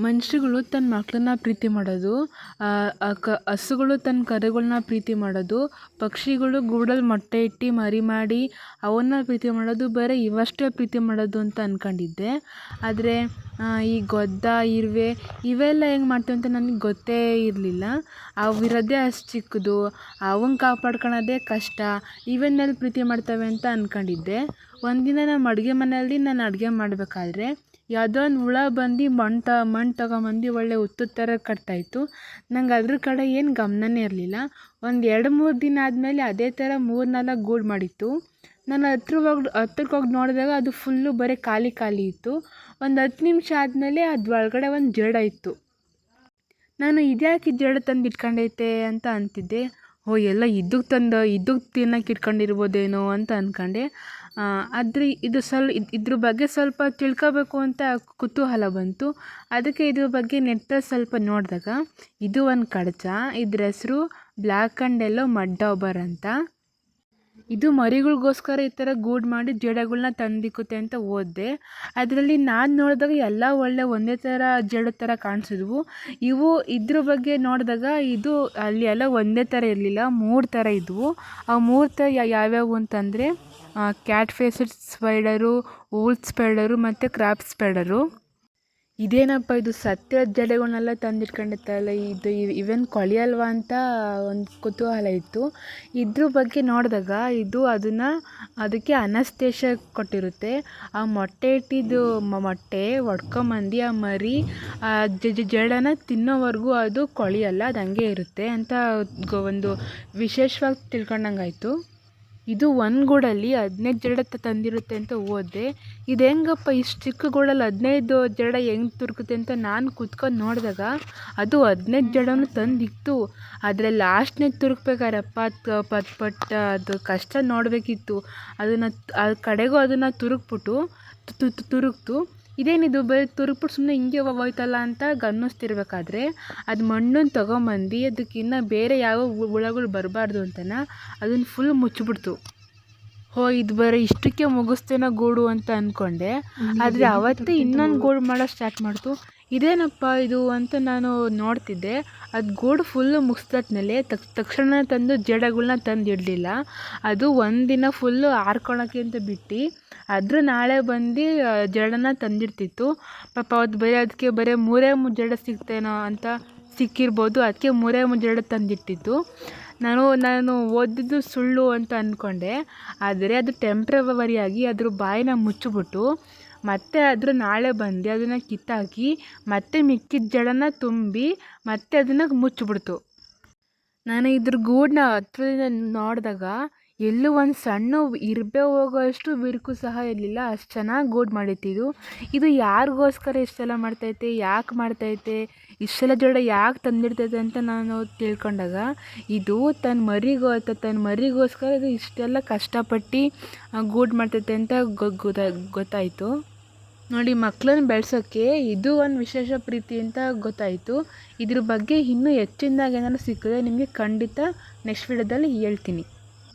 ಮನುಷ್ಯಗಳು ತನ್ನ ಮಕ್ಕಳನ್ನ ಪ್ರೀತಿ ಮಾಡೋದು ಕ, ಹಸುಗಳು ತನ್ನ ಕರುಗಳನ್ನ ಪ್ರೀತಿ ಮಾಡೋದು, ಪಕ್ಷಿಗಳು ಗೂಡಲ್ಲಿ ಮೊಟ್ಟೆ ಇಟ್ಟು ಮರಿ ಮಾಡಿ ಅವನ್ನ ಪ್ರೀತಿ ಮಾಡೋದು, ಬರೀ ಇವಷ್ಟೇ ಪ್ರೀತಿ ಮಾಡೋದು ಅಂತ ಅಂದ್ಕೊಂಡಿದ್ದೆ ಆದರೆ ಈ ಗೊದ್ದ, ಇರುವೆ ಇವೆಲ್ಲ ಹೆಂಗೆ ಮಾಡ್ತೀವಿ ಅಂತ ನನಗೆ ಗೊತ್ತೇ ಇರಲಿಲ್ಲ. ಅವಿರೋದೇ ಅಷ್ಟು ಚಿಕ್ಕದು ಅವನ್ನ ಕಾಪಾಡ್ಕೊಳ್ಳೋದೇ ಕಷ್ಟ ಇವನ್ನೆಲ್ಲಿ ಪ್ರೀತಿ ಮಾಡ್ತವೆ ಅಂತ ಅಂದ್ಕೊಂಡಿದ್ದೆ ಒಂದಿನ ನಮ್ಮ ಅಡುಗೆ ಮನೆಯಲ್ಲಿ ನಾನು ಅಡುಗೆ ಮಾಡಬೇಕಾದ್ರೆ ಯಾವುದೋ ಒಂದು ಹುಳ ಬಂದು ಮಣ್ಣು ತ ಮಣ್ಣು ತಗೊಂಬಂದು ಒಳ್ಳೆ ಉತ್ತು ಥರ ಕಟ್ತಾಯಿತ್ತು ನಂಗೆ ಅದ್ರ ಕಡೆ ಏನು ಗಮನನೇ ಇರಲಿಲ್ಲ. ಒಂದು ಎರಡು ಮೂರು ದಿನ ಆದಮೇಲೆ ಅದೇ ಥರ ಮೂರು ನಾಲ್ಕು ಗೂಡು ಮಾಡಿತ್ತು. ನಾನು ಹತ್ರ ಹತ್ರಕ್ಕೆ ಹೋಗಿ ನೋಡಿದಾಗ ಅದು ಫುಲ್ಲು ಬರೀ ಖಾಲಿ ಖಾಲಿ ಇತ್ತು. ಒಂದು ಹತ್ತು ನಿಮಿಷ ಆದಮೇಲೆ ಅದು ಒಳಗಡೆ ಒಂದು ಜಡ ಇತ್ತು. ನಾನು ಇದ್ಯಾಕೆ ಈ ಜೇಡ ತಂದು ಇಟ್ಕೊಂಡೈತೆ ಅಂತ ಅಂತಿದ್ದೆ. ಓ, ಎಲ್ಲ ಇದ್ದಕ್ಕೆ ತಂದು ಇದ್ದಕ್ಕೆ ತಿನ್ನಕ್ಕೆ ಇಟ್ಕೊಂಡಿರ್ಬೋದೇನೋ ಅಂತ ಅಂದ್ಕೊಂಡೆ ಆದರೆ ಇದು ಸ್ವಲ್ ಇದ್ರ ಬಗ್ಗೆ ಸ್ವಲ್ಪ ತಿಳ್ಕೋಬೇಕು ಅಂತ ಕುತೂಹಲ ಬಂತು. ಅದಕ್ಕೆ ಇದ್ರ ಬಗ್ಗೆ ನೆಟ್ಟ ಸ್ವಲ್ಪ ನೋಡಿದಾಗ, ಇದು ಒಂದು ಕಡಚ, ಇದ್ರ ಹೆಸರು black and yellow mud dauber ಅಂತ. ಇದು ಮರಿಗಳಿಗೋಸ್ಕರ ಈ ಥರ ಗೂಡು ಮಾಡಿ ಜಡೆಗಳನ್ನ ತಂದಿಕ್ಕುತ್ತೆ ಅಂತ ಓದಿದೆ. ಅದರಲ್ಲಿ ನಾನು ನೋಡಿದಾಗ ಎಲ್ಲ ಒಳ್ಳೆ ಒಂದೇ ಥರ ಜಡೆ ಥರ ಕಾಣಿಸಿದ್ವು. ಇವು ಇದ್ರ ಬಗ್ಗೆ ನೋಡಿದಾಗ ಇದು ಅಲ್ಲಿ ಎಲ್ಲ ಒಂದೇ ಥರ ಇರಲಿಲ್ಲ, ಮೂರು ಥರ ಇದ್ವು. ಆ ಮೂರು ಥರ ಯಾವ್ಯಾವು ಅಂತಂದರೆ cat faced spider wolf spider ಮತ್ತು ಕ್ರಾಪ್ ಸ್ಪೈಡರು ಇದೇನಪ್ಪ ಇದು ಸತ್ಯ ಜಡೆಗಳನ್ನೆಲ್ಲ ತಂದಿಟ್ಕೊಂಡಿರ್ತಾರಲ್ಲ ಇದು ಇವೇನು ಕೊಳೆಯಲ್ವಾ ಅಂತ ಒಂದು ಕುತೂಹಲ ಇತ್ತು. ಇದ್ರ ಬಗ್ಗೆ ನೋಡಿದಾಗ ಇದು ಅದನ್ನು ಅದಕ್ಕೆ ಅನಸ್ತೇಶ ಕೊಟ್ಟಿರುತ್ತೆ. ಆ ಮೊಟ್ಟೆ ಇಟ್ಟಿದ್ದು ಮೊಟ್ಟೆ, ಒಡ್ಕೊಂಬಂದು, ಆ ಮರಿ, ಆ ಜಡನ ತಿನ್ನೋವರೆಗೂ ಅದು ಕೊಳೆಯಲ್ಲ ಅದು ಹಂಗೆ ಇರುತ್ತೆ ಅಂತ ಒಂದು ವಿಶೇಷವಾಗಿ ತಿಳ್ಕೊಂಡಂಗಾಯ್ತು. ಇದು ಒಂದು ಗೂಡಲ್ಲಿ ಹದಿನೈದು ಜಡ ತಂದಿರುತ್ತೆ ಅಂತ ಓದಿದೆ. ಇದು ಹೆಂಗಪ್ಪ ಇಷ್ಟು ಚಿಕ್ಕ ಗೂಡಲ್ಲಿ ಹದಿನೈದು ಜಡ ಹೆಂಗೆ ತುರುಕುತ್ತೆ ಅಂತ ನಾನು ಕುತ್ಕೊಂಡು ನೋಡಿದಾಗ ಅದು ಹದಿನೈದು ಜಡನೂ ತಂದಿತ್ತು. ಆದರೆ ಲಾಸ್ಟ್ನೇ ತುರುಕ್ಬೇಕಾರಪ್ಪ ಪಟ್ ಪಟ್ ಅದು ಕಷ್ಟ ನೋಡಬೇಕಿತ್ತು. ಅದನ್ನು ಅದು ಕಡೆಗೂ ಅದನ್ನು ತುರುಕ್ಬಿಟ್ಟು ತುರುಕ್ತು. ಇದೇನಿದು? ಬರೀ ತುರುಪುಟ್ ಸುಮ್ಮನೆ ಹಿಂಗೆ ಹೋಗೋಯ್ತಲ್ಲ ಅಂತ ಗಮನಿಸ್ತಿರ್ಬೇಕಾದ್ರೆ ಅದು ಮಣ್ಣನ್ನು ತೊಗೊಂಬಂದು ಅದಕ್ಕಿನ್ನ ಬೇರೆ ಯಾವ ಹುಳಗಳು ಬರಬಾರ್ದು ಅಂತನ ಅದನ್ನು ಫುಲ್ ಮುಚ್ಚಿಬಿಡ್ತು ಹೋ ಇದು ಬರೀ ಇಷ್ಟಕ್ಕೆ ಮುಗಿಸ್ತೇನೋ ಗೂಡು ಅಂತ ಅಂದ್ಕೊಂಡೆ ಆದರೆ ಅವತ್ತೇ ಇನ್ನೊಂದು ಗೂಡು ಮಾಡೋಕ್ಕೆ ಸ್ಟಾರ್ಟ್ ಮಾಡ್ತು. ಇದೇನಪ್ಪ ಇದು ಅಂತ ನಾನು ನೋಡ್ತಿದ್ದೆ. ಅದು ಗೋಡು ಫುಲ್ಲು ಮುಗಿಸ್ದಟ್ಮೇಲೆ ತಕ್ಷಣ ತಂದು ಜಡಗಳನ್ನ ತಂದು ಇಡಲಿಲ್ಲ ಅದು ಒಂದಿನ ಫುಲ್ಲು ಆರ್ಕೊಳಕ್ಕೆ ಅಂತ ಬಿಟ್ಟು. ಅದ್ರ ನಾಳೆ ಬಂದು ಜಡನ ತಂದಿರ್ತಿತ್ತು ಪಾಪ ಅವತ್ತು ಬರೀ ಅದಕ್ಕೆ ಬರೀ ಮೂರೇ ಮೂರು ಜಡ ಸಿಗ್ತೇನೋ ಅಂತ ಸಿಕ್ಕಿರ್ಬೋದು. ಅದಕ್ಕೆ ಮೂರೇ ಮೂರು ಜಡ ತಂದಿಟ್ಟಿತ್ತು. ನಾನು ನಾನು ಓದಿದ್ದು ಸುಳ್ಳು ಅಂತ ಅಂದ್ಕೊಂಡೆ ಆದರೆ ಅದು ಟೆಂಪ್ರವರಿಯಾಗಿ ಅದ್ರ ಬಾಯಿನ ಮುಚ್ಚಿಬಿಟ್ಟು ಮತ್ತೆ ಅದ್ರ ನಾಳೆ ಬಂದು ಅದನ್ನು ಕಿತ್ತಾಕಿ ಮತ್ತೆ ಮಿಕ್ಕಿದ ಜಡನ ತುಂಬಿ ಮತ್ತೆ ಅದನ್ನು ಮುಚ್ಚಿಬಿಡ್ತು. ನಾನು ಇದ್ರ ಗೂಡನ್ನ ಹತ್ರದಿಂದ ನೋಡಿದಾಗ ಎಲ್ಲೂ ಒಂದು ಸಣ್ಣ ಇರ್ಬೆ ಹೋಗೋಷ್ಟು ಬಿರುಕು ಸಹ ಇರಲಿಲ್ಲ. ಅಷ್ಟು ಚೆನ್ನಾಗಿ ಗೂಡು ಮಾಡಿತ್ತು ಇದು ಯಾರಿಗೋಸ್ಕರ ಇಷ್ಟೆಲ್ಲ ಮಾಡ್ತೈತೆ? ಯಾಕೆ ಮಾಡ್ತೈತೆ? ಇಷ್ಟೆಲ್ಲ ಜೋಡ ಯಾಕೆ ತಂದಿಡ್ತೈತೆ ಅಂತ ನಾನು ತಿಳ್ಕೊಂಡಾಗ ಇದು ತನ್ನ ಮರಿಗೋ ತನ್ನ ಮರಿಗೋಸ್ಕರ ಇದು ಇಷ್ಟೆಲ್ಲ ಕಷ್ಟಪಟ್ಟು ಗೂಡು ಮಾಡ್ತೈತೆ ಅಂತ ಗೊತ್ತಾಯಿತು. ನೋಡಿ ಮಕ್ಕಳನ್ನ ಬೆಳೆಸೋಕ್ಕೆ ಇದು ಒಂದು ವಿಶೇಷ ಪ್ರೀತಿ ಅಂತ ಗೊತ್ತಾಯಿತು. ಇದ್ರ ಬಗ್ಗೆ ಇನ್ನೂ ಹೆಚ್ಚಿನದಾಗಿ ಏನಾದ್ರು ಸಿಕ್ಕಿದ್ರೆ ನಿಮಗೆ ಖಂಡಿತ ನೆಕ್ಸ್ಟ್ ವಿಡಿಯೋದಲ್ಲಿ ಹೇಳ್ತೀನಿ.